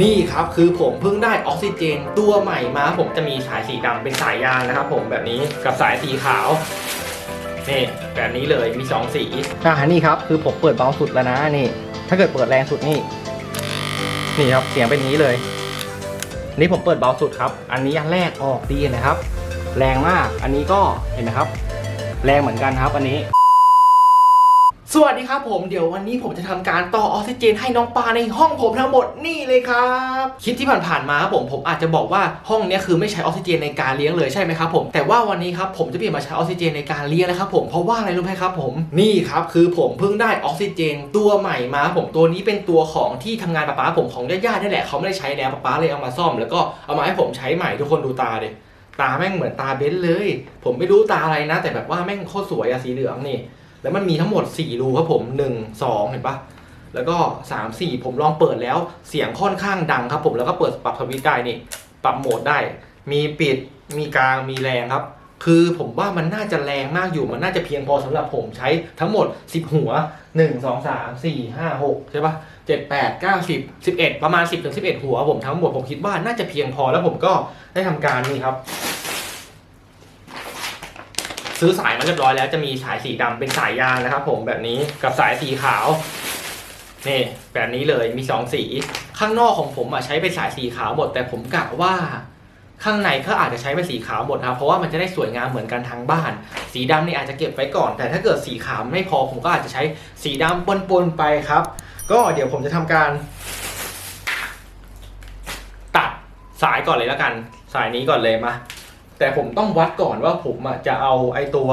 นี่ครับคือผมเพิ่งได้ออกซิเจนตัวใหม่มาผมจะมีสายสีดำเป็นสายยางนะครับผมแบบนี้กับสายสีขาวนี่แบบนี้เลยมีสองสีอ่านี่ครับคือผมเปิดเบาสุดแล้วนะนี่ ถ้าเกิดเปิดแรงสุดนี่ นี่ครับเสียงเป็นนี้เลย นี่ผมเปิดเบาสุดครับ อันนี้อันแรกออกดีนะครับ แรงมากอันนี้ก็เห็นไหมครับ แรงเหมือนกันครับอันนี้ สวัสดีครับผมเดี๋ยววันนี้ผมจะทำการต่อออกซิเจนให้น้องปลาในห้องผมทั้งหมดนี่เลยครับคลิปที่ผ่านๆมาครับผมผมอาจจะบอกว่าห้องนี้คือไม่ใช้ออกซิเจนในการเลี้ยงเลยใช่ไหมครับผมแต่ว่าวันนี้ครับผมจะเปลี่ยนมาใช้ออกซิเจนในการเลี้ยงนะครับผมเพราะว่าอะไรรู้ไหมครับผมนี่ครับคือผมเพิ่งได้ออกซิเจนตัวใหม่มาผมตัวนี้เป็นตัวของที่ทำงานป้าป๊าผมของญาติๆนี่แหละเขาไม่ได้ใช้แล้วป้าป๊าเลยเอามาซ่อม แล้วก็เอามาให้ผมใช้ใหม่ทุกคนดูตาเดิตาแม่งเหมือนตาเบนซ์เลย ผมไม่รู้ตาอะไรนะ แต่แบบว่าแม่งโคตรสวยอะสีเหลืองนี่ แล้วมันมีทั้งหมด 4 รูครับผม1 2เห็นปะแล้วก็ 3 4 ผมลองเปิดแล้วเสียงค่อนข้างดังครับผมแล้วก็เปิดปรับสวิตช์ได้นี่ ปรับโหมดได้ มีปิดมีกลางมีแรงครับ คือผมว่ามันน่าจะแรงมากอยู่มันน่าจะเพียงพอสำหรับผมใช้ทั้งหมด 10 หัว 1 2 3 4 5 6ใช่ปะ7 8 9 10 11 ประมาณ 10ถึง11 หัวผมทั้งหมดผมคิดว่าน่าจะเพียงพอแล้วผมก็ได้ทำการนี่ครับ ซื้อสายมาเรียบร้อยแล้วจะมีสายสีดำเป็นสายยางนะครับ ผมแบบนี้กับสายสีขาวนี่แบบนี้เลยมีสองสี ข้างนอกของผมอะใช้เป็นสายสีขาวหมด แต่ผมกะว่าข้างในก็อาจจะใช้เป็นสีขาวหมดนะครับเพราะว่ามันจะได้สวยงามเหมือนกันทั้งบ้าน สีดำนี่อาจจะเก็บไว้ก่อน แต่ถ้าเกิดสีขาวไม่พอผมก็อาจจะใช้สีดำปนๆไปครับ ก็เดี๋ยวผมจะทำการ ตัดสายก่อนเลยแล้วกัน สายนี้ก่อนเลยมา แต่ผมต้องวัดก่อนว่าผมอะจะเอาไอ้ตัว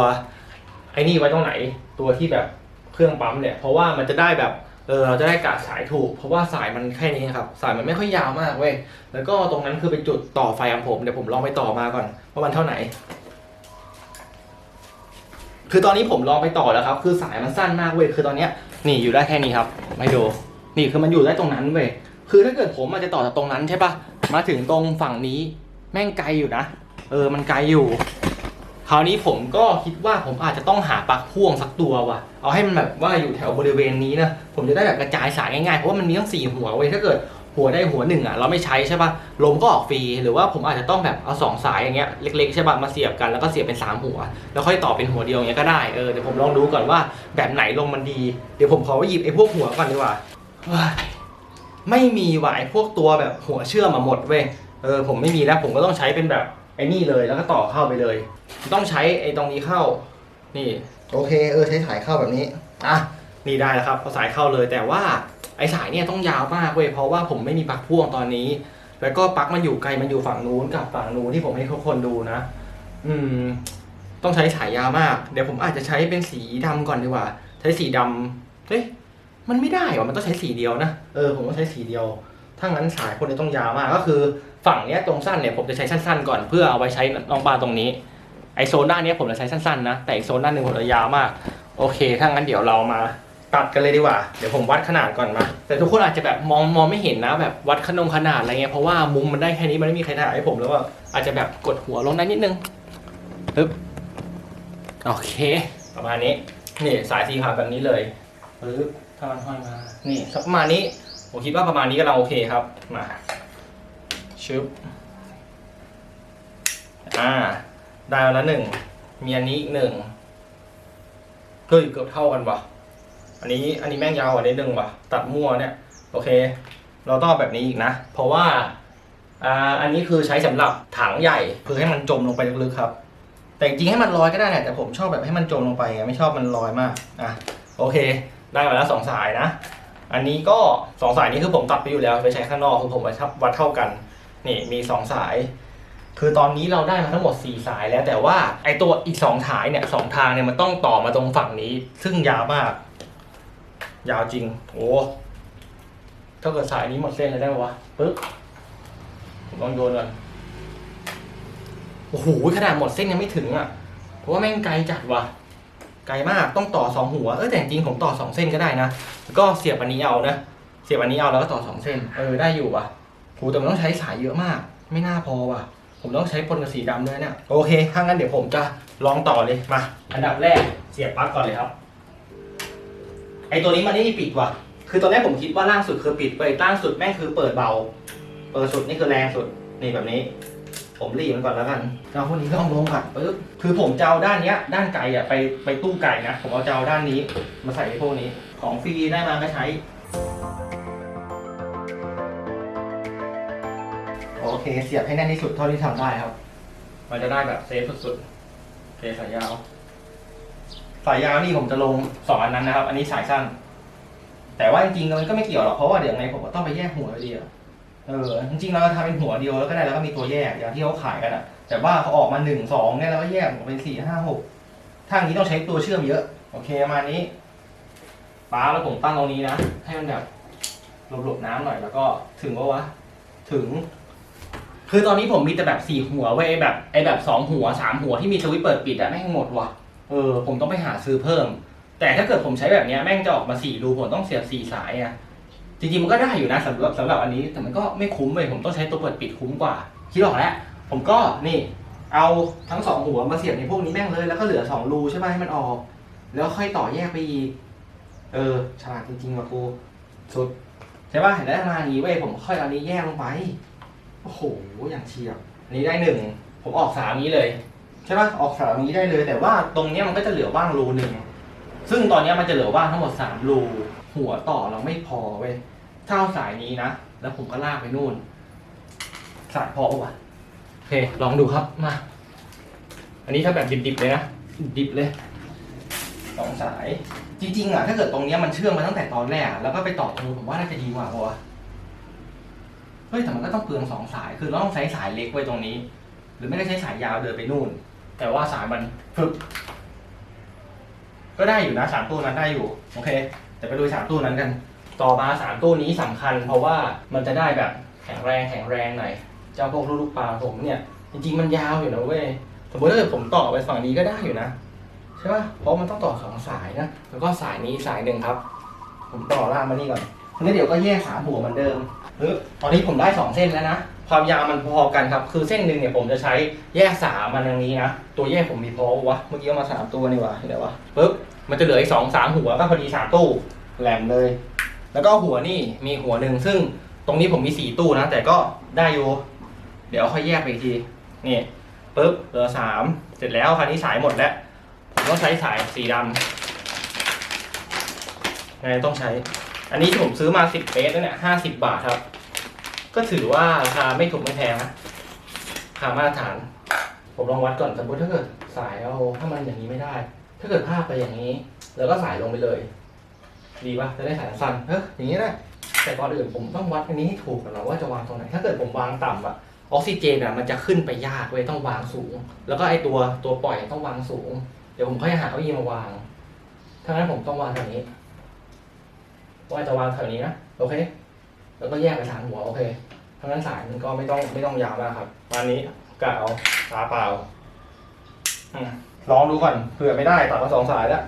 ไอ้นี่ไว้ตรงไหน ตัวที่แบบเครื่องปั๊มเนี่ย เพราะว่ามันจะได้แบบเออเราจะได้กะสายถูก เพราะว่าสายมันแค่นี้ครับ สายมันไม่ค่อยยาวมากเว้ย แล้วก็ตรงนั้นคือเป็นจุดต่อไฟของผม เดี๋ยวผมลองไปต่อมาก่อนว่ามันเท่าไหนคือตอนนี้ผมลองไปต่อแล้วครับ คือสายมันสั้นมากเว้ย คือตอนเนี้ยนี่อยู่ได้แค่นี้ครับ ไม่ดู นี่คือมันอยู่ได้ตรงนั้นเว้ย คือถ้าเกิดผมอาจจะต่อจากตรงนั้นใช่ปะมาถึงตรงฝั่งนี้ แม่งไกลอยู่นะ เออมันไกลอยู่ คราวนี้ผมก็คิดว่าผมอาจจะต้องหาปลั๊กพ่วงสักตัวว่ะ เอาให้มันแบบว่าอยู่แถวบริเวณนี้นะ ผมจะได้แบบกระจายสายง่ายๆ เพราะว่ามันมีทั้งสี่หัวเว้ยถ้าเกิดหัวได้หัวหนึ่งอะเราไม่ใช้ใช่ป่ะลมก็ออกฟรีหรือว่าผมอาจจะต้องแบบเอาสองสายอย่างเงี้ยเล็กๆใช่ป่ะมาเสียบกันแล้วก็เสียบเป็นสามหัว แล้วค่อยต่อเป็นหัวเดียวอย่างเงี้ยก็ได้เออเดี๋ยวผมลองดูก่อนว่าแบบไหนลมมันดี เดี๋ยวผมขอไปหยิบไอ้พวกหัวก่อนดีกว่าไม่มีว่ะไอ้พวกตัวแบบหัวเชื่อมมาหมดเว้ยเออผมไม่มีแล้วผมก็ต้องใช้เป็นแบบ ไอ้นี่เลยแล้วก็ต่อเข้าไปเลย ต้องใช้ไอ้ตรงนี้เข้า นี่โอเคเออใช้สายเข้าแบบนี้อะนี่ได้แล้วครับเอาสายเข้าเลยแต่ว่าไอ้สายเนี่ยต้องยาวมากเว้ยเพราะว่าผมไม่มีปลั๊กพ่วงตอนนี้ แล้วก็ปลั๊กมันอยู่ไกลมันอยู่ฝั่งนู้นกับฝั่งนู้นที่ผมให้ทุกคนดูนะ อืม ต้องใช้สายยาวมาก เดี๋ยวผมอาจจะใช้เป็นสีดำก่อนดีกว่า ใช้สีดำเฮ้ยมันไม่ได้ว่ะมันต้องใช้สีเดียวนะเออผมต้องใช้สีเดียว ถ้างั้นสายคนนี้ต้องยาวมาก ก็คือฝั่งเนี้ยตรงสั้นเนี่ยผมจะใช้สั้นๆก่อนเพื่อเอาไว้ใช้น้องปลาตรงนี้ ไอโซนด้านเนี้ยผมจะใช้สั้นๆนะ แต่อีกโซนด้านหนึ่งผมจะยาวมาก โอเค ถ้างั้นเดี๋ยวเรามาตัดกันเลยดีกว่า เดี๋ยวผมวัดขนาดก่อนมา แต่ทุกคนอาจจะแบบมองมองไม่เห็นนะแบบวัดขนงขนาดอะไรเงี้ย เพราะว่ามุมมันได้แค่นี้มันไม่มีใครถ่ายให้ผมแล้วว่าอาจจะแบบกดหัวลงได้นิดนึงปึ๊บ โอเค ประมาณนี้ นี่สายสีขาวแบบนี้เลยปึ๊บถ้ามันห้อยมา นี่สักประมาณนี้ ผมคิดว่าประมาณนี้กำลังโอเคครับ มาชึบอ่า ได้แล้วหนึ่ง มีอันนี้อีกหนึ่งเฮ้ยเกือบเท่ากันวะอันนี้อันนี้แม่งยาวกว่านิดนึงวะตัดมั่วเนี่ย โอเค เราต้องแบบนี้อีกนะ เพราะว่าอ่าอันนี้คือใช้สำหรับถังใหญ่คือให้มันจมลงไปลึกๆครับ แต่จริงให้มันลอยก็ได้แหละแต่ผมชอบแบบให้มันจมลงไปไม่ชอบมันลอยมากอะโอเค ได้มาแล้วสองสายนะ อันนี้ก็สองสายนี้คือผมตัดไปอยู่แล้วไปใช้ข้างนอกคือผมวัดวัดเท่ากันนี่มีสองสาย คือตอนนี้เราได้มาทั้งหมด 4 สายแล้วแต่ว่าไอตัวอีก 2 สายเนี่ยสองทางเนี่ยมันต้องต่อมาตรงฝั่งนี้ ซึ่งยาวมาก ยาวจริง โอ้ถ้าเกิดสายนี้หมดเส้นเลยได้ปะวะปึ๊บลองโยนก่อนโอ้โหขนาดหมดเส้นยังไม่ถึงอะเพราะว่าแม่งไกลจัดว่ะ ไกลมากต้องต่อสองหัวเออแต่จริงๆผมต่อสองเส้นก็ได้นะแล้วก็เสียบอันนี้เอานะ เสียบอันนี้เอาแล้วก็ต่อสองเส้นเออได้อยู่ว่ะโหแต่มันต้องใช้สายเยอะมาก ไม่น่าพอว่ะ ผมต้องใช้ปนกับสีดำด้วยเนี่ยโอเคถ้างั้นเดี๋ยวผมจะลองต่อเลยมา อันดับแรกเสียบปลั๊กก่อนเลยครับไอตัวนี้มันไม่มีปิดว่ะ คือตอนแรกผมคิดว่าล่างสุดคือปิดไปล่างสุดแม่งคือเปิดเบา เปิดสุดนี่คือแรงสุดนี่แบบนี้ ผมรีบมันก่อนแล้วกันเอาพวกนี้ก็ต้องลงก่อนปึ๊บคือผมจะเอาด้านเนี้ย ด้านไก่อะไปไปตู้ไก่นะ ผมเอาจะเอาด้านนี้มาใส่ไอ้พวกนี้ ของฟรีได้มาก็ใช้ โอเค เสียบให้แน่นที่สุดเท่าที่ทำได้ครับ มันจะได้แบบเซฟสุดๆโอเคสายยาว สายยาวนี่ผมจะลงสองอันนั้นนะครับ อันนี้สายสั้น แต่ว่าจริงๆมันก็ไม่เกี่ยวหรอกเพราะว่าเดี๋ยวไงผมก็ต้องไปแยกหัวอยู่ดีอะ เออจริงๆเราทำเป็นหัวเดียวแล้วก็ได้แล้วก็มีตัวแยกอย่างที่เขาขายกันอะแต่ว่าเขาออกมาหนึ่งสองเนี่ยเราก็แยกออกเป็นสี่ห้าหกทางนี้ต้องใช้ตัวเชื่อมเยอะโอเคประมาณนี้ป้าแล้วผมตั้งตรงนี้นะให้มันแบบหลบๆน้ำหน่อยแล้วก็ถึงว่าวะถึง คือตอนนี้ผมมีแต่แบบสี่หัวเว้ยแบบไอ้แบบสองหัวสามหัวที่มีสวิตช์เปิดปิดอะแม่งหมดว่ะเออผมต้องไปหาซื้อเพิ่ม แต่ถ้าเกิดผมใช้แบบเนี้ยแม่งจะออกมาสี่รูผมต้องเสียบสี่สายอะ จริงๆมันก็ได้อยู่นะสำหรับสำหรับอันนี้แต่มันก็ไม่คุ้มเลยผมต้องใช้ตัวเปิดปิดคุ้มกว่าคิดออกแล้วผมก็นี่เอาทั้งสองหัวมาเสียบในพวกนี้แม่งเลยแล้วก็เหลือสองรูใช่ไหมให้มันออก แล้วค่อยต่อแยกไปอีกเออฉลาดจริงๆว่ะกูสุดใช่ป่ะเห็นได้ประมาณนี้เว้ยผมค่อยเอานี้แยกลงไปโอ้โหอย่างเฉียบอันนี้ได้หนึ่งผมออกสามนี้เลยใช่ปะออกสามนี้ได้เลย แต่ว่าตรงเนี้ยมันก็จะเหลือว่างรูหนึ่งซึ่งตอนนี้มันจะเหลือว่างทั้งหมดสามรู หัวต่อเราไม่พอเว้ยถ้าเอาสายนี้นะ แล้วผมก็ลากไปนู่น สายพอปะวะโอเค ลองดูครับมา อันนี้ถ้าแบบดิบๆเลยนะ ดิบเลยสองสาย จริงๆอะถ้าเกิดตรงเนี้ยมันเชื่อมมาตั้งแต่ตอนแรกอะแล้วก็ไปต่อตรงนู้นผมว่าน่าจะดีกว่าปะวะเฮ้ยแต่มันก็ต้องเปลืองสองสาย คือเราต้องใช้สายเล็กไว้ตรงนี้ หรือไม่ก็ใช้สายยาวเดินไปนู่น แต่ว่าสายมันฟึบก็ได้อยู่นะสามตู้นั้นได้อยู่ โอเค แต่ไปดูสามตู้นั้นกัน ต่อมาสามตู้นี้สำคัญ เพราะว่ามันจะได้แบบแข็งแรงแข็งแรงหน่อยเจ้าพวกลูกปลาผมเนี่ยจริงๆมันยาวอยู่นะเว้ยสมมติถ้าเกิดผมต่อไปฝั่งนี้ก็ได้อยู่นะใช่ป่ะเพราะมันต้องต่อสองสายนะแล้วก็สายนี้สายหนึ่งครับ ผมต่อล่างมานี่ก่อนแล้วเดี๋ยวก็แยกสามหัวเหมือนเดิมเออตอนนี้ผมได้สองเส้นแล้วนะความยาวมันพอกันครับ คือเส้นหนึ่งเนี่ยผมจะใช้แยกสามมันตรงนี้นะ ตัวแยกผมมีพอวะ เมื่อกี้เอามาสามตัวนี่วะเห็นไหมวะปึ๊บ มันจะเหลืออีกสองสามหัวก็พอดีสามตู้แหลมเลย แล้วก็หัวนี่มีหัวหนึ่งซึ่งตรงนี้ผมมีสี่ตู้นะ แต่ก็ได้อยู่ เดี๋ยวค่อยแยกไปอีกที นี่ปึ๊บเหลือสามเสร็จแล้วคราวนี้สายหมดแล้ว ผมต้องใช้สายสีดำไงต้องใช้ อันนี้ที่ผมซื้อมาสิบเมตรแล้วเนี่ยห้าสิบบาทครับ ก็ถือว่าราคาไม่ถูกไม่แพงนะราคามาตรฐาน ผมลองวัดก่อนสมมติถ้าเกิดสายเอาถ้ามันอย่างนี้ไม่ได้ ถ้าเกิดภาพไปอย่างนี้ แล้วก็สายลงไปเลย ดีปะจะได้สายสั้นเฮ้ยอย่างนี้ได้แต่ก่อนอื่นผมต้องวัดอันนี้ให้ถูกก่อนนะว่าจะวางตรงไหน ถ้าเกิดผมวางต่ำอะออกซิเจนอะมันจะขึ้นไปยากเว้ยต้องวางสูง แล้วก็ไอตัวตัวปล่อยต้องวางสูง เดี๋ยวผมค่อยหาเก้าอี้มาวางถ้างั้นผมต้องวางแถวนี้ว่าจะวางแถวนี้นะโอเค แล้วก็แยกไปสามหัวโอเคถ้างั้นสายมันก็ไม่ต้องไม่ต้องยาวมากครับวันนี้กะเอาตาเปล่าอืม ลองดูก่อนเผื่อไม่ได้ตัดมาสองสายแล้ว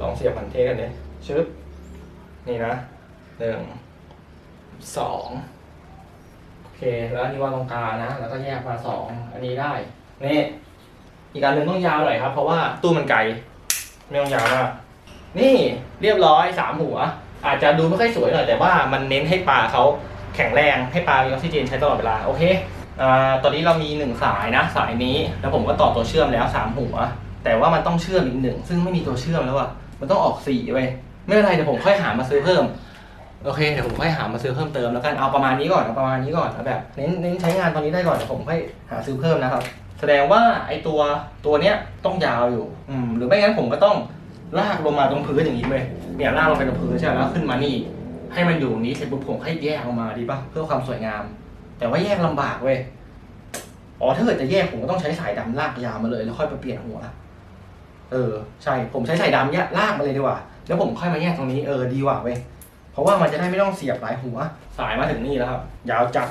ลองเสียบพันเทกันเลยชึบนี่นะหนึ่งสองโอเค แล้วอันนี้วางตรงกลางนะ แล้วก็แยกมาสองอันนี้ได้ นี่ อีกอันหนึ่งต้องยาวหน่อยครับ เพราะว่าตู้มันไกล ไม่ต้องยาวมากนี่เรียบร้อยสามหัว อาจจะดูไม่ค่อยสวยหน่อยแต่ว่ามันเน้นให้ปลาเขาแข็งแรงให้ปลามีออกซิเจนใช้ตลอดเวลาโอเคอตอนนี้เรามีหนึ่งสายนะ สายนี้ แล้วผมก็ต่อตัวเชื่อมแล้วสามหัว แต่ว่ามันต้องเชื่อมอีกหนึ่งซึ่งไม่มีตัวเชื่อมแล้วอะมันต้องออกสี่ไปไม่เป็นไรเดี๋ยวผมค่อยหามาซื้อเพิ่มโอเคเดี๋ยวผมค่อยหามาซื้อเพิ่มเติมแล้วกันเอาประมาณนี้ก่อนเอาประมาณนี้ก่อนเอาแบบเน้นเน้นใช้งานตอนนี้ได้ก่อนเดี๋ยวผมค่อยหาซื้อเพิ่มนะครับ แสดงว่าไอตัวตัวเนี้ยต้องยาวอยู่อืมหรือไม่งั้นผมก็ต้องลากลงมาตรงพื้นอย่างนี้เลยเนี่ยลากลงไปตรงพื้นใช่ไหมแล้วขึ้นมานี่ ให้มันอยู่นี้เสร็จปุ๊บผมให้แยกออกมาดีป่ะเพื่อความสวยงาม แต่ว่าแยกลำบากเว้ยอ๋อถ้าเกิดจะแยกผมก็ต้องใช้สายดำลากยาวมาเลย แล้วค่อยไปเปลี่ยนหัว เออใช่ผมใช้สายดำเนี่ยลากมาเลยดีกว่า แล้วผมค่อยมาแยกตรงนี้เออดีกว่าเว้ยเพราะว่ามันจะได้ไม่ต้องเสียบหลายหัว สายมาถึงนี่แล้วครับ ยาวจัด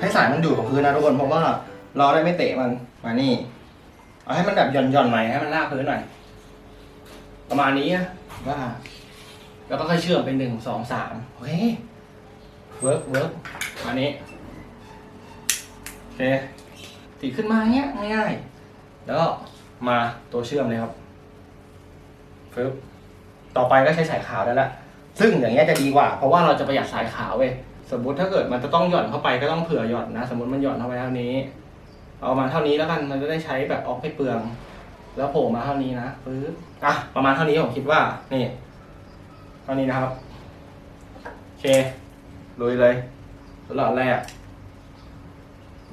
ให้สายมันอยู่กับพื้นนะทุกคนเพราะว่าเราได้ไม่เตะมันมานี่ เอาให้มันแบบหย่อนหย่อนๆหน่อยให้มันลากพื้นหน่อยประมาณนี้นะว่าแล้วก็ค่อยเชื่อมเป็นหนึ่งสองสามโอเคเวิร์กเวิร์กอันนี้โอเค ติดขึ้นมาเงี้ยง่ายๆ แล้วก็มาตัวเชื่อมเลยครับฟึบต่อไปก็ใช้สายขาวได้ละ ซึ่งอย่างเงี้ยจะดีกว่า เพราะว่าเราจะประหยัดสายขาวเว้ย สมมติถ้าเกิดมันจะต้องหย่อนเข้าไปก็ต้องเผื่อหย่อนนะ สมมติมันหย่อนเข้าไปเท่านี้ เอามาเท่านี้แล้วกัน มันจะได้ใช้แบบออกไม่เปลือง แล้วโผล่มาเท่านี้นะปึ๊บอะ ประมาณเท่านี้ผมคิดว่า นี่ เท่านี้นะครับ โอเค ลุยเลย หลอดแรก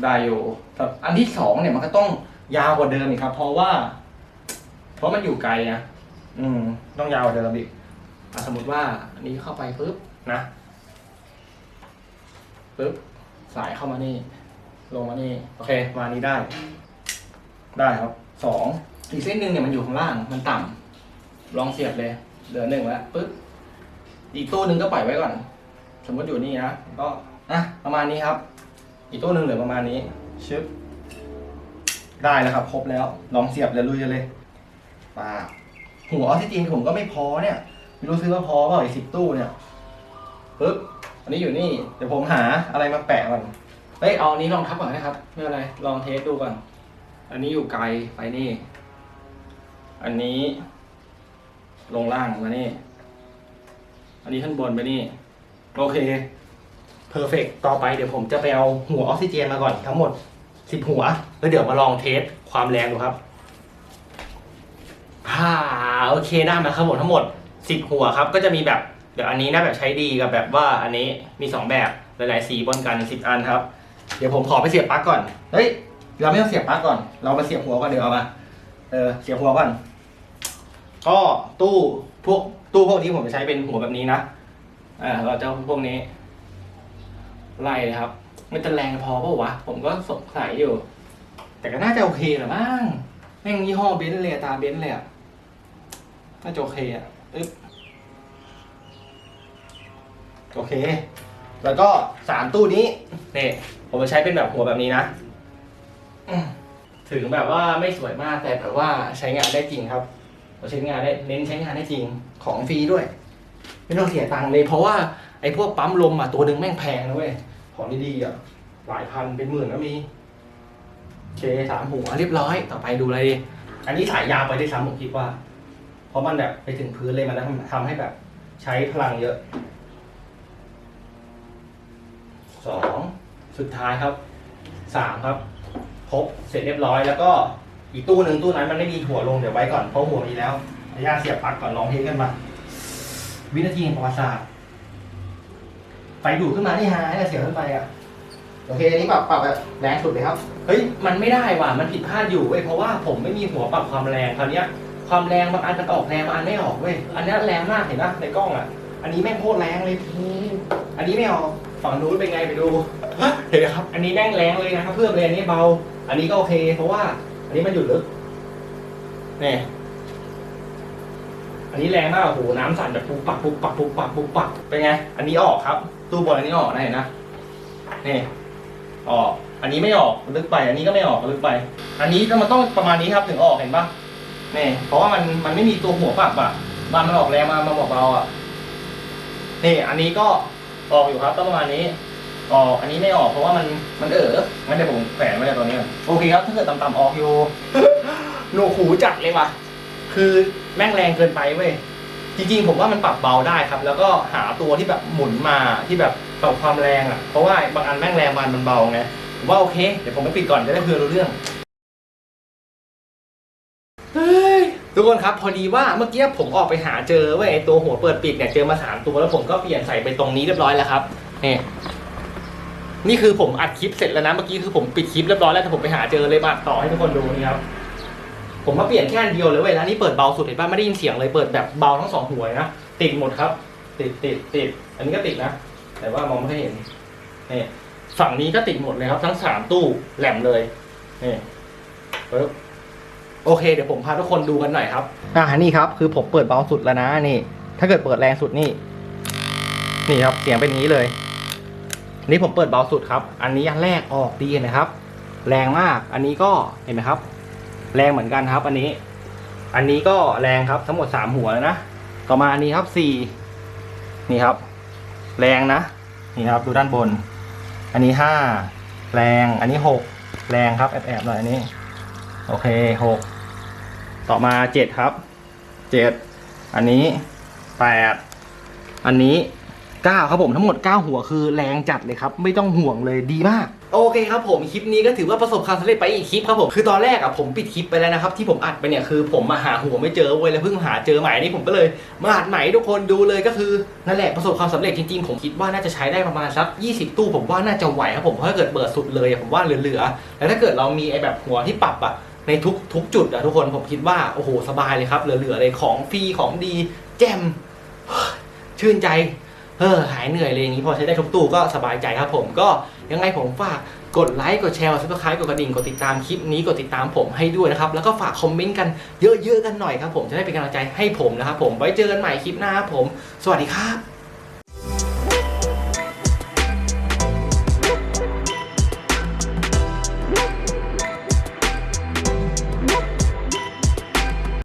ได้อยู่แต่อันที่สองเนี่ยมันก็ต้องยาวกว่าเดิมอีกครับ เพราะว่า เพราะมันอยู่ไกลอะอืม ต้องยาวกว่าเดิมอีกอะสมมติว่าอันนี้เข้าไปปุ๊บนะปุ๊บสายเข้ามานี่ ลงมานี่ โอเค มานี้ได้ ได้ครับสองอีกเส้นหนึ่งเนี่ยมันอยู่ข้างล่าง มันต่ำลองเสียบเลยเหลือหนึ่งแล้วปุ๊บอีกตู้หนึ่งก็ปล่อยไว้ก่อน สมมติอยู่นี่นะก็อะประมาณนี้ครับ อีกตู้หนึ่งเหลือประมาณนี้ ชึบ ได้แล้วครับ ครบแล้ว ลองเสียบเลยลุยกันเลยป่าหัวออกซิเจนผมก็ไม่พอเนี่ย ไม่รู้ซื้อมาพอเปล่าอีกสิบตู้เนี่ยปึ๊บ อันนี้อยู่นี่ เดี๋ยวผมหาอะไรมาแปะก่อนเฮ้ย เอาอันนี้ลองทับก่อนนะครับ ไม่เป็นไร ลองเทสดูก่อน อันนี้อยู่ไกลไปนี่ อันนี้ ลงล่างมานี่ อันนี้ขึ้นบนไปนี่ โอเค เพอร์เฟกต่อไปเดี๋ยวผมจะไปเอาหัวออกซิเจนมาก่อนทั้งหมดสิบหัว แล้วเดี๋ยวมาลองเทสความแรงดูครับฮ่าโอเคได้มาครับหมดทั้งหมดสิบหัวครับ ก็จะมีแบบเดี๋ยวอันนี้นะแบบใช้ดีกับแบบว่าอันนี้มีสองแบบหลายๆสีบนกันสิบอันครับ เดี๋ยวผมขอไปเสียบปลั๊กก่อน เฮ้ยเราไม่ต้องเสียบปลั๊กก่อน เรามาเสียบหัวก่อนเดี๋ยวเอามาเออเสียบหัวก่อน ก็ตู้พวกตู้พวกนี้ผมจะใช้เป็นหัวแบบนี้นะอ่าเราจะพวกนี้ ไล่เลยครับ มันจะแรงพอเปล่าวะ ผมก็สงสัยอยู่ แต่ก็น่าจะโอเคแหละมั้งแม่งยี่ห้อเบนซ์เลยตาเบนซ์เลยอะน่าจะโอเคอะอึ๊บโอเค แล้วก็สามตู้นี้เนี่ยผมจะใช้เป็นแบบหัวแบบนี้นะถึงแบบว่าไม่สวยมากแต่แบบว่าใช้งานได้จริงครับเราใช้งานได้เน้นใช้งานได้จริงของฟรีด้วย ไม่ต้องเสียตังค์เลยเพราะว่าไอ้พวกปั๊มลมอะตัวหนึ่งแม่งแพงนะเว้ย ของดีๆอะหลายพันเป็นหมื่นก็มีโอเคสามหัวเรียบร้อย ต่อไปดูอะไรดี อันนี้สายยาวไปได้วยซ้ำผมคิดว่า เพราะมันแบบไปถึงพื้นเลยมันทำทำให้แบบ ใช้พลังเยอะสองสุดท้ายครับสามครับครบเสร็จเรียบร้อยแล้วก็อีกตู้หนึ่งตู้นั้นมันไม่มีหัวลงเดี๋ยวไว้ก่อนเพราะหัวมีแล้วอนุญาตเสียบปลั๊กก่อนลองเทสกันมา วินาทีแห่งประวัติศาสตร์ ไฟดูดขึ้นมาที่หายเสียงขึ้นไปอะโอเคอันนี้ปรับปรับแบบแรงสุดเลยครับเฮ้ยมันไม่ได้ว่ะมันผิดพลาดอยู่เว้ยเพราะว่าผมไม่มีหัวปรับความแรงคราวเนี้ยความแรงบางอันมันออกแรงบางอันไม่ออกเว้ยอันนี้แรงมากเห็นปะในกล้องอะ อันนี้แม่งโคตรแรงเลยอันนี้ไม่ออกฝั่งนู้นเป็นไงไปดูเห็นไหมครับ อันนี้แม่งแรงเลยนะครับเพื่อนเลยอันนี้เบา อันนี้ก็โอเค เพราะว่า อันนี้มันอยู่ลึกนี่อันนี้แรงมากโอ้โหน้ำสั่นแบบปุ๊บปักปุ๊บปักปุ๊บปักปุ๊บปักเป็นไง อันนี้ออกครับ ตู้บนอันนี้ออกนะเห็นนะนี่ออก อันนี้ไม่ออกลึกไป อันนี้ก็ไม่ออกลึกไป อันนี้ก็มันต้องประมาณนี้ครับถึงออกเห็นปะนี่เพราะว่ามันมันไม่มีตัวหัวปรับอะมันมันออกแรงมามาบอกเบาอะนี่ อันนี้ก็ออกอยู่ครับต้องประมาณนี้ออกอันนี้ไม่ออกเพราะว่ามันมันเอองั้นเดี๋ยวผมแขวนไว้ในตัวนี้โอเคครับถ้าเกิดต่ำๆออกอยู่หนูหูจัดเลยว่ะคือแม่งแรงเกินไปเว้ย จริงๆ ผมว่ามันปรับเบาได้ครับ แล้วก็หาตัวที่แบบหมุนมาที่แบบปรับความแรงอะ เพราะว่าบางอันแม่งแรงบางอันมันเบาไงผมว่าโอเค เดี๋ยวผมไปปิดก่อนจะได้เพื่อรู้เรื่องเฮ้ยทุกคนครับ พอดีว่าเมื่อกี้ผมออกไปหาเจอเว้ยไอ้ตัวหัวเปิดปิดเนี่ยเจอมาสามตัวแล้วผมก็เปลี่ยนใส่ไปตรงนี้เรียบร้อยแล้วครับนี่นี่คือผมอัดคลิปเสร็จแล้วนะเมื่อกี้คือผมปิดคลิปเรียบร้อยแล้วแต่ผมไปหาเจอเลยมาต่อให้ทุกคนดูนี่ครับ ผมมาเปลี่ยนแค่อันเดียวเลยเว้ยแล้วนี่เปิดเบาสุดเห็นป่ะไม่ได้ยินเสียงเลยเปิดแบบเบาทั้งสองหัวนะติดหมดครับ ติดติดติดอันนี้ก็ติดนะ แต่ว่ามองไม่ค่อยเห็นนี่ฝั่งนี้ก็ติดหมดเลยครับ ทั้งสามตู้แหลมเลยนี่ปึ๊บโอเค เดี๋ยวผมพาทุกคนดูกันหน่อยครับ อ่านี่ครับ คือผมเปิดเบาสุดแล้วนะนี่ ถ้าเกิดเปิดแรงสุดนี่ นี่ครับ เสียงเป็นนี้เลย นี่ผมเปิดเบาสุดครับ อันนี้อันแรกออกดีนะครับ แรงมาก อันนี้ก็เห็นไหมครับ แรงเหมือนกันครับอันนี้ อันนี้ก็แรงครับทั้งหมดสามหัวนะ ต่อมาอันนี้ครับสี่นี่ครับ แรงนะ นี่ครับดูด้านบน อันนี้ห้าแรง อันนี้หกแรงครับแอบแอบๆหน่อยอันนี้ โอเคหกต่อมาเจ็ดครับเจ็ดอันนี้แปดอันนี้ 9 ครับผมทั้งหมด 9 หัวคือแรงจัดเลยครับ ไม่ต้องห่วงเลยดีมาก โอเคครับผมคลิปนี้ก็ถือว่าประสบความสำเร็จไปอีกคลิปครับผมคือตอนแรกอะผมปิดคลิปไปแล้วนะครับที่ผมอัดไปเนี่ยคือผมมาหาหัวไม่เจอเว้ยแล้วเพิ่งหาเจอใหม่นี่ผมก็เลยมาอัดใหม่ทุกคนดูเลยก็คือนั่นแหละประสบความสำเร็จจริงๆผมคิดว่าน่าจะใช้ได้ประมาณสัก 20 ตู้ผมว่าน่าจะไหวครับผมเพราะถ้าเกิดเปิดสุดเลยอะผมว่าเหลือๆแล้วถ้าเกิดเรามีไอ้แบบหัวที่ปรับอะในทุกทุกจุดอะทุกคนผมคิดว่าโอ้โหสบายเลยครับเหลือๆเลยของฟรีของดีแจ่มชื่นใจ เออหายเหนื่อยเลยอย่างนี้พอใช้ได้ทุกตู้ก็สบายใจครับผมก็ยังไงผมฝากกดไลค์กดแชร์ซับสไครต์กดกระดิ่งกดติดตามคลิปนี้กดติดตามผมให้ด้วยนะครับแล้วก็ฝากคอมเมนต์กันเยอะๆกันหน่อยครับผมจะได้เป็นกำลังใจให้ผมนะครับผมไว้เจอกันใหม่คลิปหน้าครับผม สวัสดีครับ